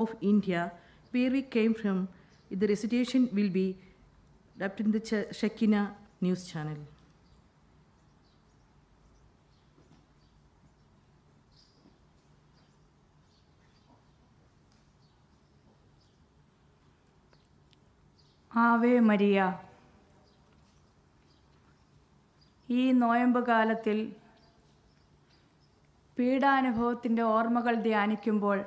of India, where we came from. The recitation will be up in the Ch- Shakina news channel. Ave Maria ഈ നോയമ്പ് കാലത്തിൽ പീഡാനുഭവത്തിന്റെ ഓർമ്മകൾ ധ്യാനിക്കുമ്പോൾ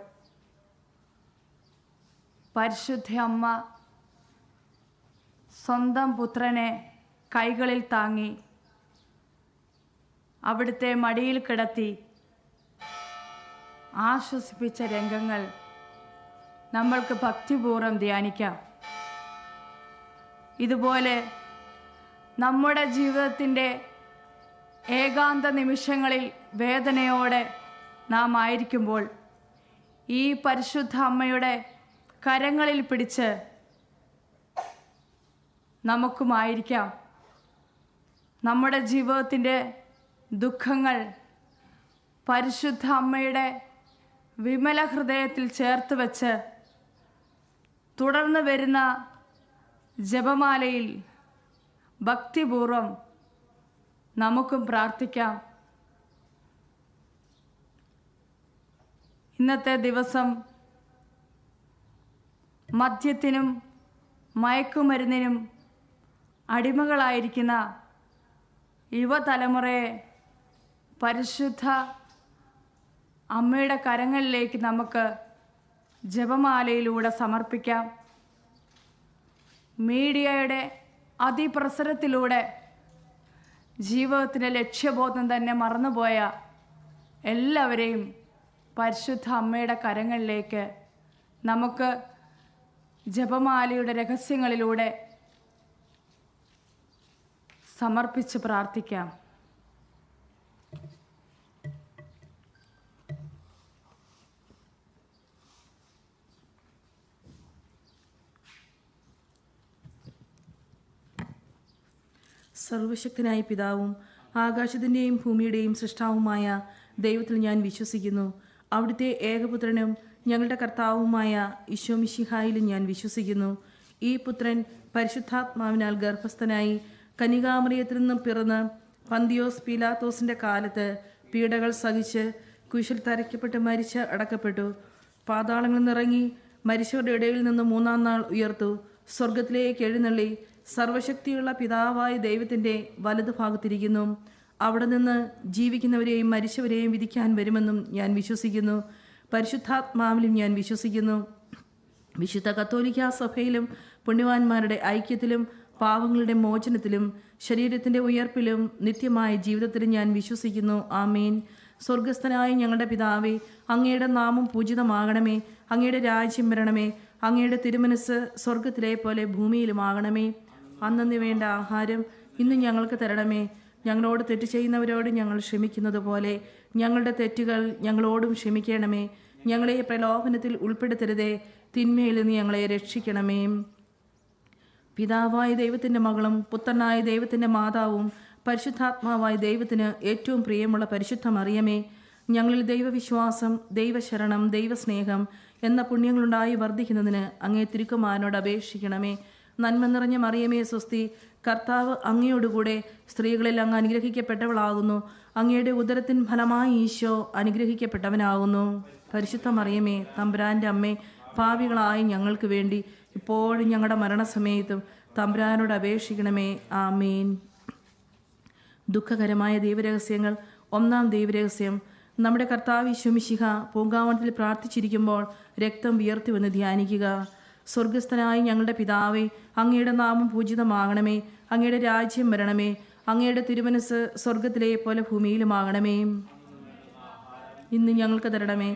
പരിശുദ്ധ അമ്മ സ്വന്തം പുത്രനെ കൈകളിൽ താങ്ങി അവിടുത്തെ മടിയിൽ കിടത്തി ആശ്വസിപ്പിച്ച രംഗങ്ങൾ നമ്മൾക്ക് ഭക്തിപൂർവം ധ്യാനിക്കാം. ഇതുപോലെ നമ്മുടെ ജീവിതത്തിന്റെ ഏകാന്ത നിമിഷങ്ങളിൽ വേദനയോടെ നാം ആയിരിക്കുമ്പോൾ ഈ പരിശുദ്ധ അമ്മയുടെ കരങ്ങളിൽ പിടിച്ച് നമുക്കുമായിരിക്കാം. നമ്മുടെ ജീവിതത്തിന്റെ ദുഃഖങ്ങൾ പരിശുദ്ധ അമ്മയുടെ വിമല ഹൃദയത്തിൽ ചേർത്ത് വെച്ച് തുടർന്ന് വരുന്ന ജപമാലയിൽ ഭക്തിപൂർവം നമുക്കും പ്രാർത്ഥിക്കാം. ഇന്നത്തെ ദിവസം മദ്യത്തിനും മയക്കുമരുന്നിനും അടിമകളായിരിക്കുന്ന യുവതലമുറയെ പരിശുദ്ധ അമ്മയുടെ കരങ്ങളിലേക്ക് നമുക്ക് ജപമാലയിലൂടെ സമർപ്പിക്കാം. മീഡിയയുടെ അതിപ്രസരത്തിലൂടെ ജീവിതത്തിന്റെ ലക്ഷ്യബോധം തന്നെ മറന്നുപോയ എല്ലാവരെയും പരിശുദ്ധ അമ്മയുടെ കരങ്ങളിലേക്ക് നമുക്ക് ജപമാലയുടെ രഹസ്യങ്ങളിലൂടെ സമർപ്പിച്ച് പ്രാർത്ഥിക്കാം. സർവശക്തനായ പിതാവും ആകാശത്തിന്റെയും ഭൂമിയുടെയും സൃഷ്ടാവുമായ ദൈവത്തിൽ ഞാൻ വിശ്വസിക്കുന്നു. അവിടുത്തെ ഏകപുത്രനും ഞങ്ങളുടെ കർത്താവുമായ ഈശോമിഷിഹായിലും ഞാൻ വിശ്വസിക്കുന്നു. ഈ പുത്രൻ പരിശുദ്ധാത്മാവിനാൽ ഗർഭസ്ഥനായി കനികാമറിയത്തിൽ നിന്നും പിറന്ന് പന്തിയോസ് പീലാത്തോസിന്റെ കാലത്ത് പീഡകൾ സഹിച്ച് കുശിൽ തരയ്ക്കപ്പെട്ട് മരിച്ച് അടക്കപ്പെട്ടു. പാതാളങ്ങളിൽ നിറങ്ങി മരിച്ചവരുടെ ഇടയിൽ നിന്ന് മൂന്നാം നാൾ ഉയർത്തു. സ്വർഗത്തിലേക്ക് എഴുന്നള്ളി സർവശക്തിയുള്ള പിതാവായ ദൈവത്തിന്റെ വലതുഭാഗത്തിരിക്കുന്നു അവിടെ നിന്ന് ജീവിക്കുന്നവരെയും മരിച്ചവരെയും വിധിക്കാൻ വരുമെന്നും ഞാൻ വിശ്വസിക്കുന്നു. പരിശുദ്ധാത്മാവിലും ഞാൻ വിശ്വസിക്കുന്നു. വിശുദ്ധ കത്തോലിക്ക സഭയിലും പുണ്യവാന്മാരുടെ ഐക്യത്തിലും പാവങ്ങളുടെ മോചനത്തിലും ശരീരത്തിന്റെ ഉയർപ്പിലും നിത്യമായ ജീവിതത്തിലും ഞാൻ വിശ്വസിക്കുന്നു. ആമീൻ. സ്വർഗസ്ഥനായ ഞങ്ങളുടെ പിതാവേ അങ്ങയുടെ നാമം പൂജിതമാകണമേ. അങ്ങയുടെ രാജ്യം വരണമേ. അങ്ങയുടെ തിരുമനസ് സ്വർഗത്തിലെ പോലെ ഭൂമിയിലുമാകണമേ അന്നു വേണ്ട ആഹാരം ഇന്ന് ഞങ്ങൾക്ക് തരണമേ. ഞങ്ങളോട് തെറ്റ് ചെയ്യുന്നവരോട് ഞങ്ങൾ ക്ഷമിക്കുന്നത് പോലെ ഞങ്ങളുടെ തെറ്റുകൾ ഞങ്ങളോടും ക്ഷമിക്കണമേ. ഞങ്ങളെ പ്രലോഭനത്തിൽ ഉൾപ്പെടുത്തരുതേ. തിന്മയിൽ നിന്ന് ഞങ്ങളെ രക്ഷിക്കണമേ. പിതാവായ ദൈവത്തിന്റെ മകളും പുത്രനായ ദൈവത്തിന്റെ മാതാവും പരിശുദ്ധാത്മാവായ ദൈവത്തിന് ഏറ്റവും പ്രിയമുള്ള പരിശുദ്ധ മറിയമേ ഞങ്ങളിൽ ദൈവവിശ്വാസം ദൈവശരണം ദൈവസ്നേഹം എന്ന പുണ്യങ്ങളുണ്ടായി വർദ്ധിക്കുന്നതിന് അങ്ങേ തിരുക്കുമാരനോട് അപേക്ഷിക്കണമേ. നന്മ നിറഞ്ഞ മറിയമേ സ്വസ്തി കർത്താവ് അങ്ങയോടുകൂടെ സ്ത്രീകളിൽ അങ്ങ് അനുഗ്രഹിക്കപ്പെട്ടവളാകുന്നു. അങ്ങയുടെ ഉദരത്തിൻ ഫലമായി ഈശോ അനുഗ്രഹിക്കപ്പെട്ടവനാകുന്നു. പരിശുദ്ധ മറിയമേ തമ്പുരാന്റെ അമ്മേ പാപികളായ ഞങ്ങൾക്ക് വേണ്ടി ഇപ്പോഴും ഞങ്ങളുടെ മരണസമയത്തും തമ്പുരാനോട് അപേക്ഷിക്കണമേ. ആമീൻ. ദുഃഖകരമായ ദൈവരഹസ്യങ്ങൾ. ഒന്നാം ദൈവരഹസ്യം. നമ്മുടെ കർത്താവ് ശുമിശിഹ പൂങ്കാവനത്തിൽ പ്രാർത്ഥിച്ചിരിക്കുമ്പോൾ രക്തം വിയർത്തി വന്ന് ധ്യാനിക്കുക. സ്വർഗസ്ഥനായ ഞങ്ങളുടെ പിതാവേ അങ്ങയുടെ നാമം പൂജിതമാകണമേ. അങ്ങയുടെ രാജ്യം വരണമേ. അങ്ങയുടെ തിരുമനസ് സ്വർഗത്തിലെ പോലെ ഭൂമിയിലുമാകണമേ. ഇന്ന് ഞങ്ങൾക്ക് തരണമേ.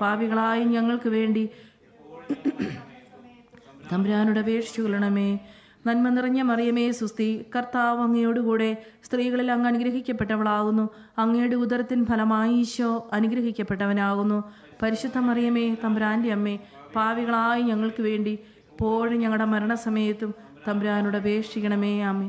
പാപികളായ ഞങ്ങൾക്ക് വേണ്ടി തമ്പുരാനോട് അപേക്ഷിച്ചു കൊള്ളണമേ. നന്മ നിറഞ്ഞ മറിയമേ സുസ്തി കർത്താവ് അങ്ങയോടുകൂടെ സ്ത്രീകളിൽ അങ്ങ് അനുഗ്രഹിക്കപ്പെട്ടവളാകുന്നു. അങ്ങയുടെ ഉദരത്തിൻ ഫലമായി ഈശോ അനുഗ്രഹിക്കപ്പെട്ടവനാകുന്നു. പരിശുദ്ധ മറിയമേ തമ്പുരാന്റെ അമ്മേ പാവികളായി ഞങ്ങൾക്ക് വേണ്ടി പോഴും ഞങ്ങളുടെ മരണസമയത്തും തമ്പുരാനോട് അപേക്ഷിക്കണമേ ആമേ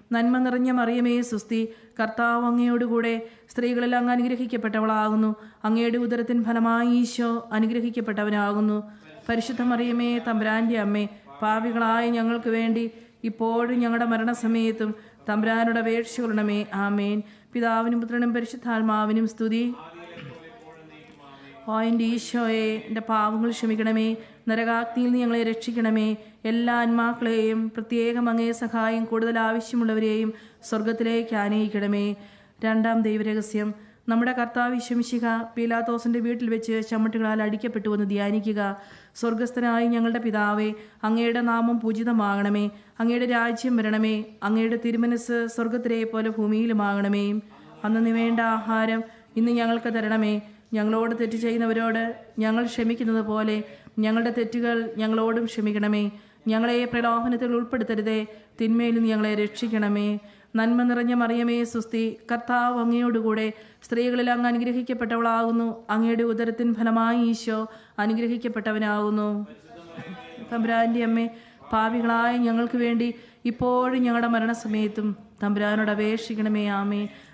നന്മ നിറഞ്ഞ മറിയമേ സുസ്തി. കർത്താവ് അങ്ങയോടുകൂടെ സ്ത്രീകളിൽ അങ്ങ് അനുഗ്രഹിക്കപ്പെട്ടവളാകുന്നു. അങ്ങയുടെ ഉദരത്തിൻ ഫലമായി ഈശോ അനുഗ്രഹിക്കപ്പെട്ടവനാകുന്നു. പരിശുദ്ധ മറിയമേ തമ്പുരാന്റെ അമ്മേ പാപികളായ ഞങ്ങൾക്ക് വേണ്ടി ഇപ്പോഴും ഞങ്ങളുടെ മരണസമയത്തും തമ്പുരാനോട് അപേക്ഷകളുണമേ ആമേൻ. പിതാവിനും പുത്രനും പരിശുദ്ധാത്മാവിനും സ്തുതി. ഓ എന്റെ ഈശോയെ എന്റെ പാവങ്ങൾ ക്ഷമിക്കണമേ. നരകാഗ്നിയിൽ നിന്ന് ഞങ്ങളെ രക്ഷിക്കണമേ. എല്ലാ ആത്മാക്കളെയും പ്രത്യേകം അങ്ങേ സഹായം കൂടുതൽ ആവശ്യമുള്ളവരെയും സ്വർഗത്തിലേക്ക് ആനയിക്കണമേ. രണ്ടാം ദൈവരഹസ്യം. നമ്മുടെ കർത്താവ് ശമിശിക പീലാത്തോസിന്റെ വീട്ടിൽ വെച്ച് ചമ്മട്ടുകളാൽ അടിക്കപ്പെട്ടുവെന്ന് ധ്യാനിക്കുക. സ്വർഗസ്ഥനായി ഞങ്ങളുടെ പിതാവേ അങ്ങയുടെ നാമം പൂജിതമാകണമേ. അങ്ങയുടെ രാജ്യം വരണമേ. അങ്ങയുടെ തിരുമനസ് സ്വർഗത്തിലെ പോലെ ഭൂമിയിലുമാകണമേ. അന്നു വേണ്ട ആഹാരം ഇന്ന് ഞങ്ങൾക്ക് തരണമേ. ഞങ്ങളോട് തെറ്റ് ചെയ്യുന്നവരോട് ഞങ്ങൾ ക്ഷമിക്കുന്നത് പോലെ ഞങ്ങളുടെ തെറ്റുകൾ ഞങ്ങളോടും ക്ഷമിക്കണമേ. ഞങ്ങളെ പ്രലോഭനത്തിൽ ഉൾപ്പെടുത്തരുതേ. തിന്മയിൽ ഞങ്ങളെ രക്ഷിക്കണമേ. നന്മ നിറഞ്ഞ മറിയമേ സുസ്തി കർത്താവ് അങ്ങയോടുകൂടെ സ്ത്രീകളിൽ അങ്ങ് അനുഗ്രഹിക്കപ്പെട്ടവളാകുന്നു. അങ്ങയുടെ ഉദരത്തിൻ ഫലമായി ഈശോ അനുഗ്രഹിക്കപ്പെട്ടവനാകുന്നു. തമ്പുരാന്റെ അമ്മേ പാവികളായ ഞങ്ങൾക്ക് വേണ്ടി ഇപ്പോഴും ഞങ്ങളുടെ മരണസമയത്തും തമ്പുരാനോട് അപേക്ഷിക്കണമേ. ആമേ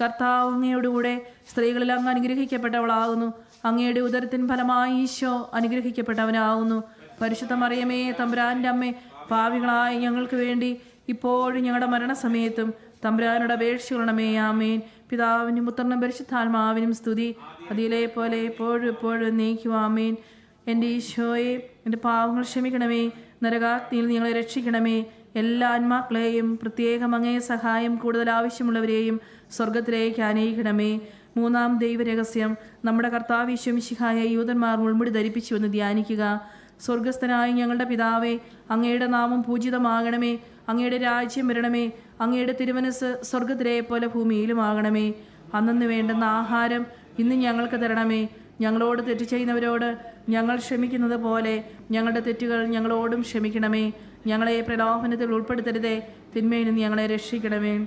കർത്താവ് അങ്ങയോടുകൂടെ സ്ത്രീകളിൽ അങ്ങ് അനുഗ്രഹിക്കപ്പെട്ടവളാകുന്നു. അങ്ങയുടെ ഉദരത്തിൻ ഫലമായി ഈശോ അനുഗ്രഹിക്കപ്പെട്ടവനാകുന്നു. പരിശുദ്ധ മറിയമേ തമ്പുരാന്റെ അമ്മേ പാവികളായ ഞങ്ങൾക്ക് വേണ്ടി ഇപ്പോഴും ഞങ്ങളുടെ മരണസമയത്തും തമ്പുരാനോട് അപേക്ഷിക്കണമേ ആമേൻ. പിതാവിനും പുത്രനും പരിശുദ്ധാത്മാവിനും സ്തുതി. അതിലെ പോലെ എപ്പോഴും എപ്പോഴും നീക്കുവാമേൻ എന്റെ ഈശോയെ എന്റെ പാവങ്ങൾ ക്ഷമിക്കണമേ. നരകാഗ്നിയിൽ നിങ്ങളെ രക്ഷിക്കണമേ. എല്ലാ ആത്മാക്കളെയും പ്രത്യേകം അങ്ങേ സഹായം കൂടുതൽ ആവശ്യമുള്ളവരെയും സ്വർഗത്തിലേക്ക് അനയിക്കണമേ മൂന്നാം ദൈവരഹസ്യം. നമ്മുടെ കർത്താവ് ഈശ്വമിശിഹായ യൂതന്മാർ മുൾമുടി ധരിപ്പിച്ചുവെന്ന് ധ്യാനിക്കുക. സ്വർഗസ്ഥനായ ഞങ്ങളുടെ പിതാവേ അങ്ങയുടെ നാമം പൂജിതമാകണമേ. അങ്ങയുടെ രാജ്യം വരണമേ. അങ്ങയുടെ തിരുമനസ് സ്വർഗത്തിലെ പോലെ ഭൂമിയിലുമാകണമേ. അന്നു വേണ്ടുന്ന ആഹാരം ഇന്ന് ഞങ്ങൾക്ക് തരണമേ. ഞങ്ങളോട് തെറ്റ് ചെയ്യുന്നവരോട് ഞങ്ങൾ ക്ഷമിക്കുന്നത് പോലെ ഞങ്ങളുടെ തെറ്റുകൾ ഞങ്ങളോടും ക്ഷമിക്കണമേ. ഞങ്ങളെ പ്രലോഭനത്തിൽ ഉൾപ്പെടുത്തരുതേ. തിന്മയിൽ നിന്ന് ഞങ്ങളെ രക്ഷിക്കണമേ.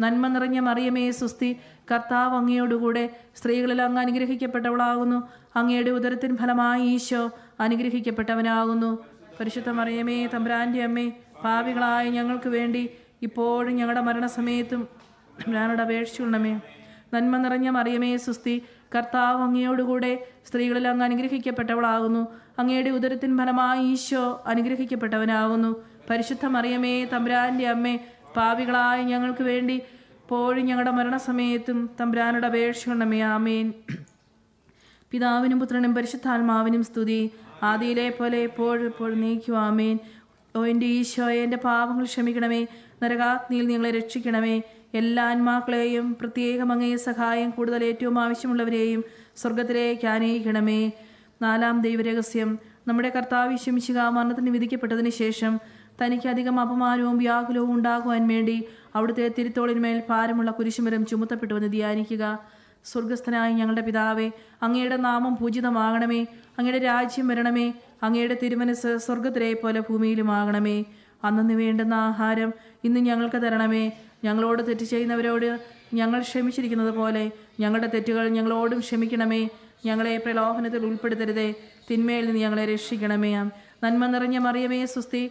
നന്മ നിറഞ്ഞ മറിയമേ സുസ്തി കർത്താവ് അങ്ങയോടുകൂടെ സ്ത്രീകളിൽ അങ്ങ് അനുഗ്രഹിക്കപ്പെട്ടവളാകുന്നു. അങ്ങയുടെ ഉദരത്തിൻ ഫലമായി ഈശോ അനുഗ്രഹിക്കപ്പെട്ടവനാകുന്നു. പരിശുദ്ധ മറിയമേ തമ്പുരാന്റെ അമ്മേ പാപികളായ ഞങ്ങൾക്ക് വേണ്ടി ഇപ്പോഴും ഞങ്ങളുടെ മരണസമയത്തും ഞാനോട് അപേക്ഷിച്ചുള്ളമേ നന്മ നിറഞ്ഞ മറിയമേ സുസ്തി കർത്താവ് അങ്ങയോടുകൂടെ സ്ത്രീകളിൽ അങ്ങ് അനുഗ്രഹിക്കപ്പെട്ടവളാകുന്നു. അങ്ങയുടെ ഉദരത്തിൻ ഫലമായി ഈശോ അനുഗ്രഹിക്കപ്പെട്ടവനാകുന്നു. പരിശുദ്ധ മറിയമേ തമ്പുരാന്റെ അമ്മേ പാപികളായ ഞങ്ങൾക്ക് വേണ്ടി പോഴും ഞങ്ങളുടെ മരണസമയത്തും തമ്പുരാനുടെ അപേക്ഷയുണ്ടമേ ആമേൻ. പിതാവിനും പുത്രനും പരിശുദ്ധാത്മാവിനും സ്തുതി. ആദിയിലെ പോലെ എപ്പോഴും എപ്പോഴും നീക്കുവാമേൻ ഓ എന്റെ ഈശോയെ എന്റെ പാപങ്ങൾ ക്ഷമിക്കണമേ. നരകാഗ്നിയിൽ നിങ്ങളെ രക്ഷിക്കണമേ. എല്ലാ ആത്മാക്കളെയും പ്രത്യേകം അങ്ങേ സഹായം കൂടുതൽ ഏറ്റവും ആവശ്യമുള്ളവരെയും സ്വർഗത്തിലേക്ക് ആനയിക്കണമേ. നാലാം ദൈവരഹസ്യം. നമ്മുടെ കർത്താവ് ശമിശിക മരണത്തിന് വിധിക്കപ്പെട്ടതിന് ശേഷം തനിക്ക് അധികം അപമാനവും വ്യാകുലവും ഉണ്ടാകുവാൻ വേണ്ടി അവിടുത്തെ തിരുത്തോളിന്മേൽ ഭാരമുള്ള കുരിശുമരം ചുമത്തപ്പെട്ടുവെന്ന് ധ്യാനിക്കുക. സ്വർഗസ്ഥനായ ഞങ്ങളുടെ പിതാവേ അങ്ങയുടെ നാമം പൂജിതമാകണമേ. അങ്ങയുടെ രാജ്യം വരണമേ. അങ്ങയുടെ തിരുമനസ് സ്വർഗത്തിലെ പോലെ ഭൂമിയിലുമാകണമേ. അന്നു വേണ്ടുന്ന ആഹാരം ഇന്ന് ഞങ്ങൾക്ക് തരണമേ. ഞങ്ങളോട് തെറ്റ് ചെയ്യുന്നവരോട് ഞങ്ങൾ ക്ഷമിച്ചിരിക്കുന്നത് പോലെ ഞങ്ങളുടെ തെറ്റുകൾ ഞങ്ങളോടും ക്ഷമിക്കണമേ. ഞങ്ങളെ പ്രലോഭനത്തിൽ ഉൾപ്പെടുത്തരുതേ. തിന്മയിൽ നിന്ന് ഞങ്ങളെ രക്ഷിക്കണമേ. നന്മ നിറഞ്ഞ മറിയമേ സുസ്തി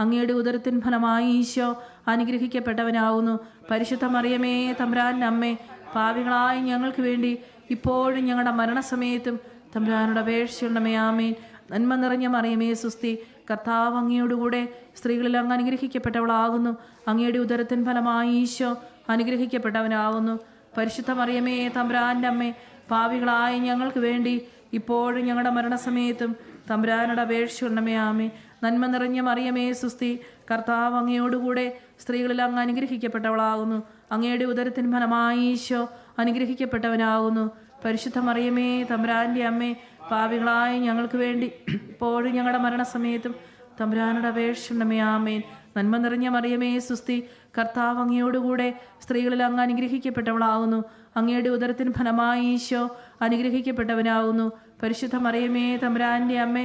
അങ്ങയുടെ ഉദരത്തിൻ ഫലമായി ഈശോ അനുഗ്രഹിക്കപ്പെട്ടവനാവുന്നു. പരിശുദ്ധ മറിയമേ തമ്പ്രാൻ അമ്മേ പാവികളായ ഞങ്ങൾക്ക് വേണ്ടി ഇപ്പോഴും ഞങ്ങളുടെ മരണസമയത്തും തമ്പ്രാനോട് അപേക്ഷയുണ്ടമേ ആമേൻ. നന്മ നിറഞ്ഞ മറിയമേ സുസ്തി കർത്താവ് അങ്ങയോടുകൂടെ സ്ത്രീകളിൽ അങ്ങ് അനുഗ്രഹിക്കപ്പെട്ടവളാകുന്നു. അങ്ങയുടെ ഉദരത്തിൻ ഫലമായി ഈശോ അനുഗ്രഹിക്കപ്പെട്ടവനാകുന്നു പരിശുദ്ധ മറിയമേ തമ്പ്രാന്റെ അമ്മേ പാവികളായ ഞങ്ങൾക്ക് വേണ്ടി ഇപ്പോഴും ഞങ്ങളുടെ മരണസമയത്തും തമ്പ്രാനോട് അപേക്ഷയുണ്ടമേ ആമേ നന്മ നിറഞ്ഞ മറിയമേ സുസ്തി കർത്താവ് അങ്ങയോടുകൂടെ സ്ത്രീകളിൽ അങ്ങ് അനുഗ്രഹിക്കപ്പെട്ടവളാകുന്നു. അങ്ങയുടെ ഉദരത്തിൻ ഫലമായി ഈശോ അനുഗ്രഹിക്കപ്പെട്ടവനാകുന്നു. പരിശുദ്ധ മറിയമേ തമ്പുരാന്റെ അമ്മേ പാവികളായി ഞങ്ങൾക്ക് വേണ്ടി ഇപ്പോഴും ഞങ്ങളുടെ മരണസമയത്തും തമ്പുരാനുടെ അപേക്ഷണമേ ആമേൻ. നന്മ നിറഞ്ഞ മറിയമേ സുസ്തി കർത്താവ് അങ്ങയോടുകൂടെ സ്ത്രീകളിൽ അങ്ങ് അനുഗ്രഹിക്കപ്പെട്ടവളാകുന്നു. അങ്ങയുടെ ഉദരത്തിന് ഫലമായി ഈശോ അനുഗ്രഹിക്കപ്പെട്ടവനാകുന്നു. പരിശുദ്ധ മറിയമേ തമ്പുരാന്റെ അമ്മേ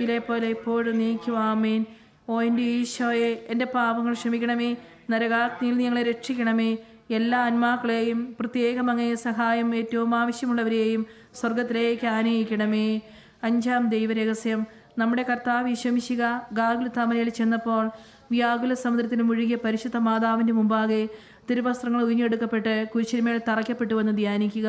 ഇതേ പോലെ നീക്കുവാമേൻ ഓ എന്റെ ഈശോയെ എന്റെ പാപങ്ങൾ ക്ഷമിക്കണമേ. നരകാഗ്നിയിൽ ഞങ്ങളെ രക്ഷിക്കണമേ. എല്ലാ ആത്മാക്കളെയും പ്രത്യേകം അങ്ങേ സഹായം ഏറ്റവും ആവശ്യമുള്ളവരെയും സ്വർഗത്തിലേക്ക് ആനയിക്കണമേ. അഞ്ചാം ദൈവരഹസ്യം. നമ്മുടെ കർത്താവ് വിശമിശിക ഗാഗുല താമരയിൽ ചെന്നപ്പോൾ വ്യാകുല സമുദ്രത്തിന് മുഴുകിയ പരിശുദ്ധ മാതാവിന്റെ മുമ്പാകെ തിരുവസ്ത്രങ്ങൾ ഉയിഞ്ഞെടുക്കപ്പെട്ട് കുരിശിന്മേൽ തറയ്ക്കപ്പെട്ടുവെന്ന് ധ്യാനിക്കുക.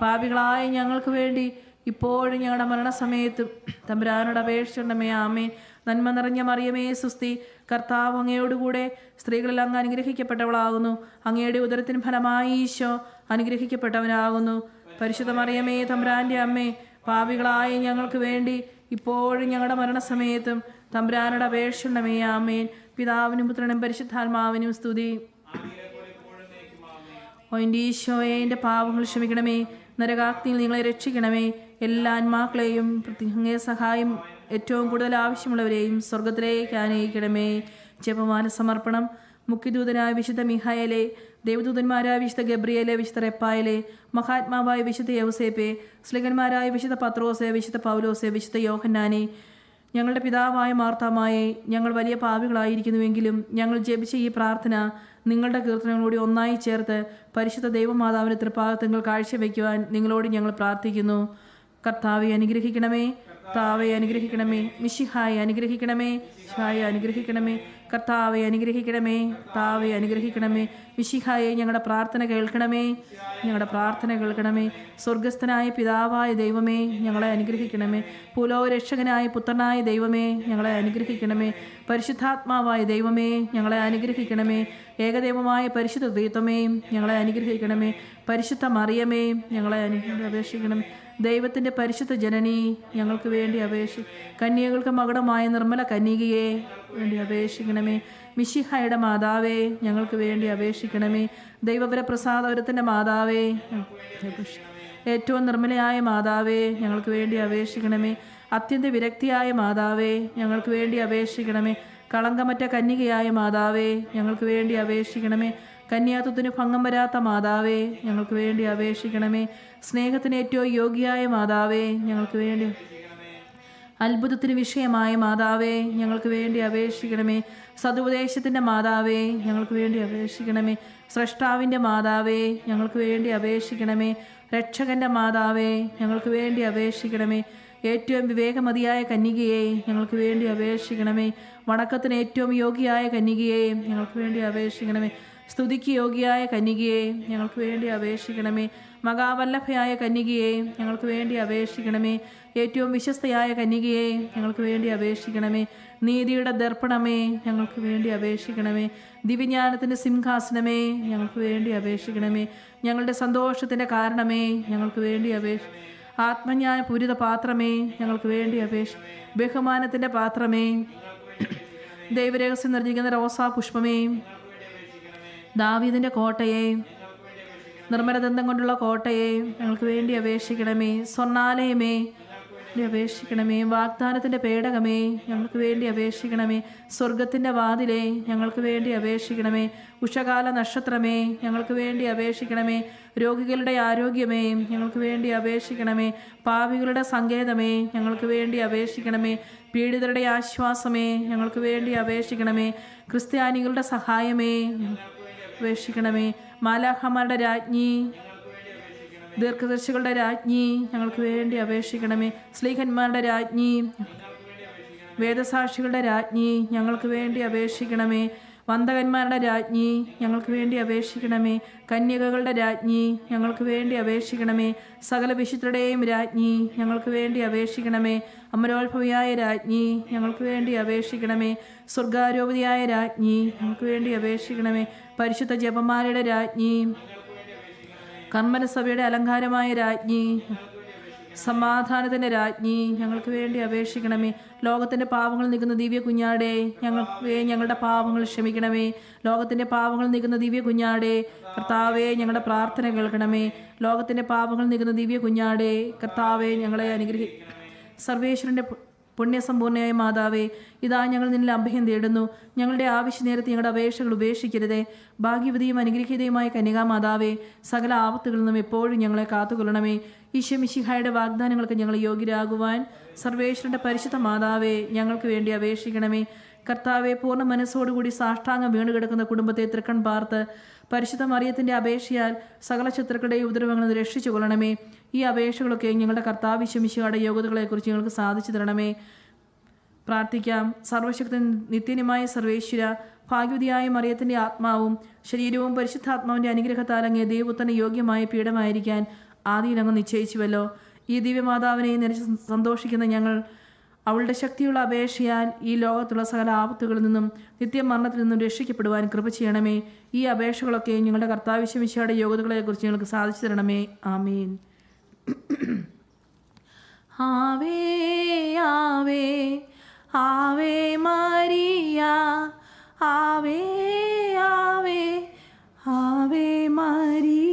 പാപികളായ ഞങ്ങൾക്ക് വേണ്ടി ഇപ്പോഴും ഞങ്ങളുടെ മരണസമയത്തും തമ്പുരാനോട് അപേക്ഷിച്ചുണ്ടമേ ആമേൻ. നന്മ നിറഞ്ഞ മറിയമേ സുസ്തി. കർത്താവ് അങ്ങയോടുകൂടെ സ്ത്രീകളിൽ അങ്ങ് അനുഗ്രഹിക്കപ്പെട്ടവളാകുന്നു. അങ്ങയുടെ ഉദരത്തിന് ഫലമായി ഈശോ അനുഗ്രഹിക്കപ്പെട്ടവനാകുന്നു. പരിശുദ്ധ മറിയമേ തമ്പുരാന്റെ അമ്മേ പാപികളായ ഞങ്ങൾക്ക് വേണ്ടി ഇപ്പോഴും ഞങ്ങളുടെ മരണസമയത്തും തമ്പുരാനോട് അപേക്ഷിച്ചുണ്ടമേ ആമേൻ. പിതാവിനും പുത്രനും പരിശുദ്ധാത്മാവിനും സ്തുതി. ഓ എന്റെ ഈശോയെ എന്റെ പാപങ്ങൾ ക്ഷമിക്കണമേ. നരകാഗ്നിയിൽ നിങ്ങളെ രക്ഷിക്കണമേ. എല്ലാ ആത്മാക്കളെയും പ്രത്യേക സഹായം ഏറ്റവും കൂടുതൽ ആവശ്യമുള്ളവരെയും സ്വർഗത്തിലേക്ക് ആനയിക്കണമേ ജപമാല സമർപ്പണം. മുഖ്യദൂതനായ വിശുദ്ധ മിഹായലെ ദേവദൂതന്മാരായ വിശുദ്ധ ഗബ്രിയലെ വിശുദ്ധ റെപ്പായലെ മഹാത്മാവായ വിശുദ്ധ യൗസേപ്പെ ശ്ലീകന്മാരായ വിശുദ്ധ പത്രോസെ വിശുദ്ധ പൗലോസെ വിശുദ്ധ യോഹന്നാനെ ഞങ്ങളുടെ പിതാവായ മാർത്താമായെ ഞങ്ങൾ വലിയ പാപികളായിരിക്കുന്നുവെങ്കിലും ഞങ്ങൾ ജപിച്ച ഈ പ്രാർത്ഥന നിങ്ങളുടെ കീർത്തനങ്ങളോട് ഒന്നായി ചേർത്ത് പരിശുദ്ധ ദൈവമാതാവിന്റെ തൃപ്പാദത്തങ്ങൾ കാഴ്ചവെക്കുവാൻ നിങ്ങളോട് ഞങ്ങൾ പ്രാർത്ഥിക്കുന്നു. കർത്താവെ അനുഗ്രഹിക്കണമേ. കർത്താവെ അനുഗ്രഹിക്കണമേ. മിഷിഹായി അനുഗ്രഹിക്കണമേ. ഷായി അനുഗ്രഹിക്കണമേ. കർത്താവെ അനുഗ്രഹിക്കണമേ. കർത്താവെ അനുഗ്രഹിക്കണമേ. വിശിഖായെ ഞങ്ങളുടെ പ്രാർത്ഥന കേൾക്കണമേ. ഞങ്ങളുടെ പ്രാർത്ഥന കേൾക്കണമേ. സ്വർഗസ്ഥനായ പിതാവായ ദൈവമേ ഞങ്ങളെ അനുഗ്രഹിക്കണമേ. പുലോരക്ഷകനായ പുത്രനായ ദൈവമേ ഞങ്ങളെ അനുഗ്രഹിക്കണമേ. പരിശുദ്ധാത്മാവായ ദൈവമേ ഞങ്ങളെ അനുഗ്രഹിക്കണമേ. ഏകദൈവമായ പരിശുദ്ധ ദൈവമേ ഞങ്ങളെ അനുഗ്രഹിക്കണമേ. പരിശുദ്ധ മറിയമേ ഞങ്ങളെ അനു അപേക്ഷിക്കണമേ ദൈവത്തിന്റെ പരിശുദ്ധ ജനനി ഞങ്ങൾക്ക് വേണ്ടി അപേക്ഷി. കന്യകൾക്ക് മകടമായ നിർമ്മല കന്യകയെ വേണ്ടി അപേക്ഷിക്കണമേ. മിഷിഹായുടെ മാതാവേ ഞങ്ങൾക്ക് വേണ്ടി അപേക്ഷിക്കണമേ. ദൈവപര പ്രസാദപുരത്തിന്റെ മാതാവേ ഏറ്റവും നിർമ്മലയായ മാതാവേ ഞങ്ങൾക്ക് വേണ്ടി അപേക്ഷിക്കണമേ. അത്യന്ത വിരക്തിയായ മാതാവേ ഞങ്ങൾക്ക് വേണ്ടി അപേക്ഷിക്കണമേ. കളങ്കമറ്റ കന്യകയായ മാതാവേ ഞങ്ങൾക്ക് വേണ്ടി അപേക്ഷിക്കണമേ. കന്യാത്വത്തിന് ഭംഗം വരാത്ത മാതാവേ ഞങ്ങൾക്ക് വേണ്ടി അപേക്ഷിക്കണമേ. സ്നേഹത്തിന് ഏറ്റവും യോഗ്യയായ മാതാവേ ഞങ്ങൾക്ക് വേണ്ടി അത്ഭുതത്തിന് വിഷയമായ മാതാവേ ഞങ്ങൾക്ക് വേണ്ടി അപേക്ഷിക്കണമേ. സതുപദേശത്തിന്റെ മാതാവേ ഞങ്ങൾക്ക് വേണ്ടി അപേക്ഷിക്കണമേ. സ്രഷ്ടാവിന്റെ മാതാവേ ഞങ്ങൾക്ക് വേണ്ടി അപേക്ഷിക്കണമേ. രക്ഷകന്റെ മാതാവേ ഞങ്ങൾക്ക് വേണ്ടി അപേക്ഷിക്കണമേ. ഏറ്റവും വിവേകമതിയായ കന്യകയെ ഞങ്ങൾക്ക് വേണ്ടി അപേക്ഷിക്കണമേ. വണക്കത്തിന് ഏറ്റവും യോഗ്യയായ കന്യകയെ ഞങ്ങൾക്ക് വേണ്ടി അപേക്ഷിക്കണമേ. സ്തുതിക്ക് യോഗ്യയായ കന്യകയെ ഞങ്ങൾക്ക് വേണ്ടി അപേക്ഷിക്കണമേ. മകാവല്ലഭയായ കന്യകയെ ഞങ്ങൾക്ക് വേണ്ടി അപേക്ഷിക്കണമേ. ഏറ്റവും വിശ്വസ്തയായ കന്യകയെ ഞങ്ങൾക്ക് വേണ്ടി അപേക്ഷിക്കണമേ. നീതിയുടെ ദർപ്പണമേ ഞങ്ങൾക്ക് വേണ്ടി അപേക്ഷിക്കണമേ. ദിവ്യജ്ഞാനത്തിന്റെ സിംഹാസനമേ ഞങ്ങൾക്ക് വേണ്ടി അപേക്ഷിക്കണമേ. ഞങ്ങളുടെ സന്തോഷത്തിന്റെ കാരണമേ ഞങ്ങൾക്ക് വേണ്ടി അപേക്ഷ ആത്മജ്ഞാന പൂരിത പാത്രമേ ഞങ്ങൾക്ക് വേണ്ടി അപേക്ഷ ബഹുമാനത്തിന്റെ പാത്രമേ. ദൈവരഹസ്യം നിർജിക്കുന്ന റോസാ പുഷ്പമേ ദാവീദിന്റെ കോട്ടയെ നിർമ്മലദന്തം കൊണ്ടുള്ള കോട്ടയെ ഞങ്ങൾക്ക് വേണ്ടി അപേക്ഷിക്കണമേ. സ്വർണാലയമേ അപേക്ഷിക്കണമേ. വാഗ്ദാനത്തിന്റെ പേടകമേ ഞങ്ങൾക്ക് വേണ്ടി അപേക്ഷിക്കണമേ. സ്വർഗത്തിന്റെ വാതിലേ ഞങ്ങൾക്ക് വേണ്ടി അപേക്ഷിക്കണമേ. ഉഷകാല നക്ഷത്രമേ ഞങ്ങൾക്ക് വേണ്ടി അപേക്ഷിക്കണമേ. രോഗികളുടെ ആരോഗ്യമേ ഞങ്ങൾക്ക് വേണ്ടി അപേക്ഷിക്കണമേ. പാപികളുടെ സങ്കേതമേ ഞങ്ങൾക്ക് വേണ്ടി അപേക്ഷിക്കണമേ. പീഡിതരുടെ ആശ്വാസമേ ഞങ്ങൾക്ക് വേണ്ടി അപേക്ഷിക്കണമേ. ക്രിസ്ത്യാനികളുടെ സഹായമേ അപേക്ഷിക്കണമേ മാലാഖമാരുടെ രാജ്ഞി ദീർഘദർശികളുടെ രാജ്ഞി ഞങ്ങൾക്ക് വേണ്ടി അപേക്ഷിക്കണമേ. സ്ലീഹന്മാരുടെ രാജ്ഞി വേദസാക്ഷികളുടെ രാജ്ഞി ഞങ്ങൾക്ക് വേണ്ടി അപേക്ഷിക്കണമേ. വന്ദകന്മാരുടെ രാജ്ഞി ഞങ്ങൾക്ക് വേണ്ടി അപേക്ഷിക്കണമേ. കന്യകകളുടെ രാജ്ഞി ഞങ്ങൾക്ക് വേണ്ടി അപേക്ഷിക്കണമേ. സകല വിശുദ്ധരുടെയും രാജ്ഞി ഞങ്ങൾക്ക് വേണ്ടി അപേക്ഷിക്കണമേ. അമരോത്ഭവിയായ രാജ്ഞി ഞങ്ങൾക്ക് വേണ്ടി അപേക്ഷിക്കണമേ. സ്വർഗാരോപതിയായ രാജ്ഞി ഞങ്ങൾക്ക് വേണ്ടി അപേക്ഷിക്കണമേ. പരിശുദ്ധ ജപമാലയുടെ രാജ്ഞി കർമ്മരസഭയുടെ അലങ്കാരമായ രാജ്ഞി സമാധാനത്തിന്റെ രാജ്ഞി ഞങ്ങൾക്ക് വേണ്ടി അപേക്ഷിക്കണമേ. ലോകത്തിന്റെ പാവങ്ങൾ നീക്കുന്ന ദിവ്യ കുഞ്ഞാടെ ഞങ്ങൾക്ക് ഞങ്ങളുടെ പാവങ്ങൾ ക്ഷമിക്കണമേ. ലോകത്തിന്റെ പാവങ്ങൾ നീക്കുന്ന ദിവ്യ കുഞ്ഞാടെ കർത്താവെ ഞങ്ങളുടെ പ്രാർത്ഥന കേൾക്കണമേ. ലോകത്തിന്റെ പാവങ്ങൾ നീക്കുന്ന ദിവ്യ കുഞ്ഞാടെ കർത്താവെ ഞങ്ങളെ അനുഗ്രഹി സർവേശ്വരന്റെ പു- പുണ്യസമ്പൂർണയായ മാതാവേ ഇതാ ഞങ്ങൾ നിന്നിൽ അഭയം തേടുന്നു. ഞങ്ങളുടെ ആവശ്യ നേരത്തെ ഞങ്ങളുടെ അപേക്ഷകൾ ഉപേക്ഷിക്കരുതേ. ഭാഗ്യവതിയും അനുഗ്രഹീതയുമായ കന്യകാ മാതാവേ സകല ആപത്തുകളിൽ നിന്നും എപ്പോഴും ഞങ്ങളെ കാത്തുകൊള്ളണമേ. ഈശോ മിശിഹായുടെ വാഗ്ദാനങ്ങൾക്ക് ഞങ്ങൾ യോഗ്യരാകുവാൻ സർവേശ്വരന്റെ പരിശുദ്ധ മാതാവേ ഞങ്ങൾക്ക് വേണ്ടി അപേക്ഷിക്കണമേ. കർത്താവെ പൂർണ മനസ്സോടുകൂടി സാഷ്ടാംഗം വീണുകിടക്കുന്ന കുടുംബത്തെ തൃക്കൺ പാർത്ത് പരിശുദ്ധ മറിയത്തിന്റെ അപേക്ഷയാൽ സകല ശത്രുക്കളുടെയും ഉപദ്രവങ്ങളിൽ രക്ഷിച്ചു കൊള്ളണമേ. ഈ അപേക്ഷകളൊക്കെ ഞങ്ങളുടെ കർത്താവ് ശമിശയുടെ യോഗ്യതകളെക്കുറിച്ച് ഞങ്ങൾക്ക് സാധിച്ചു തരണമേ. പ്രാർത്ഥിക്കാം. സർവശക്തി നിത്യനുമായ സർവേശ്വര ഭാഗ്യവതിയായ മറിയത്തിന്റെ ആത്മാവും ശരീരവും പരിശുദ്ധാത്മാവിന്റെ അനുഗ്രഹത്താൽ അങ്ങേ ദൈവത്തിന് യോഗ്യമായ പീഠമായിരിക്കാൻ ആദിയിൽ അങ്ങ് നിശ്ചയിച്ചുവല്ലോ. ഈ ദിവ്യമാതാവിനെ നിരച്ച് സന്തോഷിക്കുന്ന ഞങ്ങൾ അവളുടെ ശക്തിയുള്ള അപേക്ഷയാൽ ഈ ലോകത്തുള്ള സകല ആപത്തുകളിൽ നിന്നും നിത്യമരണത്തിൽ നിന്നും രക്ഷിക്കപ്പെടുവാൻ കൃപ ചെയ്യണമേ. ഈ അപേക്ഷകളൊക്കെ ഞങ്ങളുടെ കർത്താവിശ്വമിശയുടെ യോഗ്യതകളെക്കുറിച്ച് ഞങ്ങൾക്ക് സാധിച്ചു തരണമേ. ആമീൻ. ആവേ ആവേ ആവേ മരിയ ആവേ ആവേ ആവേ മരിയ.